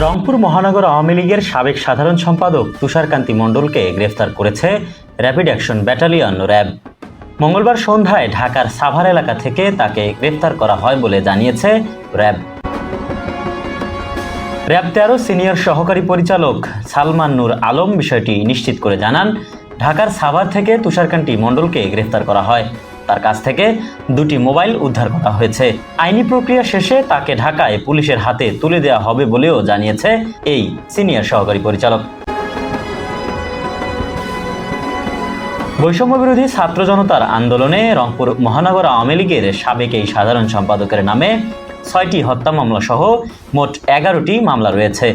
রংপুর মহানগর আওয়ামী লীগের সাবেক সাধারণ সম্পাদক তুষারকান্তি মণ্ডলকে গ্রেফতার করেছে র্যাপিড অ্যাকশন ব্যাটালিয়ন র্যাব মঙ্গলবার সন্ধ্যায় ঢাকার সাভার এলাকা থেকে তাকে গ্রেফতার করা হয় বলে জানিয়েছে র্যাব র্যাব তেরো সিনিয়র সহকারী পরিচালক সালমান নূর আলম বিষয়টি নিশ্চিত করে জানান, ঢাকার সাভার থেকে তুষারকান্তি মণ্ডলকে গ্রেফতার করা হয়। তার কাছ থেকে দুটি মোবাইল উদ্ধার করা হয়েছে। আইনি প্রক্রিয়া শেষে তাকে ঢাকায় পুলিশের হাতে তুলে দেওয়া হবে বলেও জানিয়েছে এই সিনিয়র সহকারী পরিচালক। বৈষম্য বিরোধী ছাত্র জনতার আন্দোলনে রংপুর মহানগর আওয়ামী লীগের সাবেক এই সাধারণ সম্পাদকের নামে ছয়টি হত্যা মামলা সহ মোট এগারোটি মামলা রয়েছে।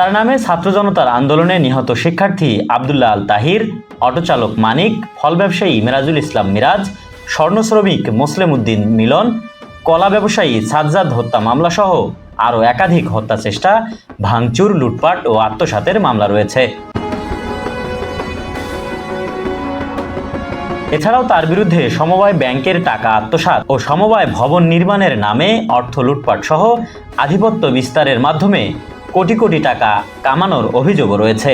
তার নামে ছাত্র জনতার আন্দোলনে নিহত শিক্ষার্থী আবদুল্লাহ আল তাহির অটোচালক মানিক, ফল ব্যবসায়ী মিরাজুল ইসলাম মিরাজ, স্বর্ণ শ্রমিক মোসলেম উদ্দিন মিলন, কলা ব্যবসায়ী সাজ্জাদ হত্যা মামলা সহ আরও একাধিক হত্যা চেষ্টা, ভাঙচুর, লুটপাট ও আত্মসাতের মামলা রয়েছে। এছাড়াও তার বিরুদ্ধে সমবায় ব্যাংকের টাকা আত্মসাত ও সমবায় ভবন নির্মাণের নামে অর্থ লুটপাট সহ আধিপত্য বিস্তারের মাধ্যমে কোটি কোটি টাকা কামানোর অভিযোগও রয়েছে।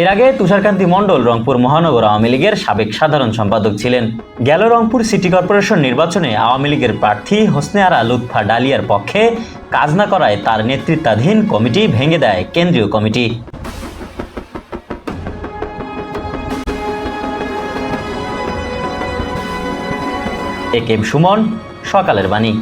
এর আগে তুষারকান্তি মণ্ডল রংপুর মহানগর আওয়ামী লীগের সাবেক সাধারণ সম্পাদক ছিলেন। গেল রংপুর সিটি কর্পোরেশন নির্বাচনে আওয়ামী লীগের প্রার্থী হোসনে আরা লুৎফা ডালিয়ার পক্ষে কাজ না করায় তার নেতৃত্বাধীন কমিটি ভেঙে দেয় কেন্দ্রীয় committee. A K M Suman, সকালের বাণী।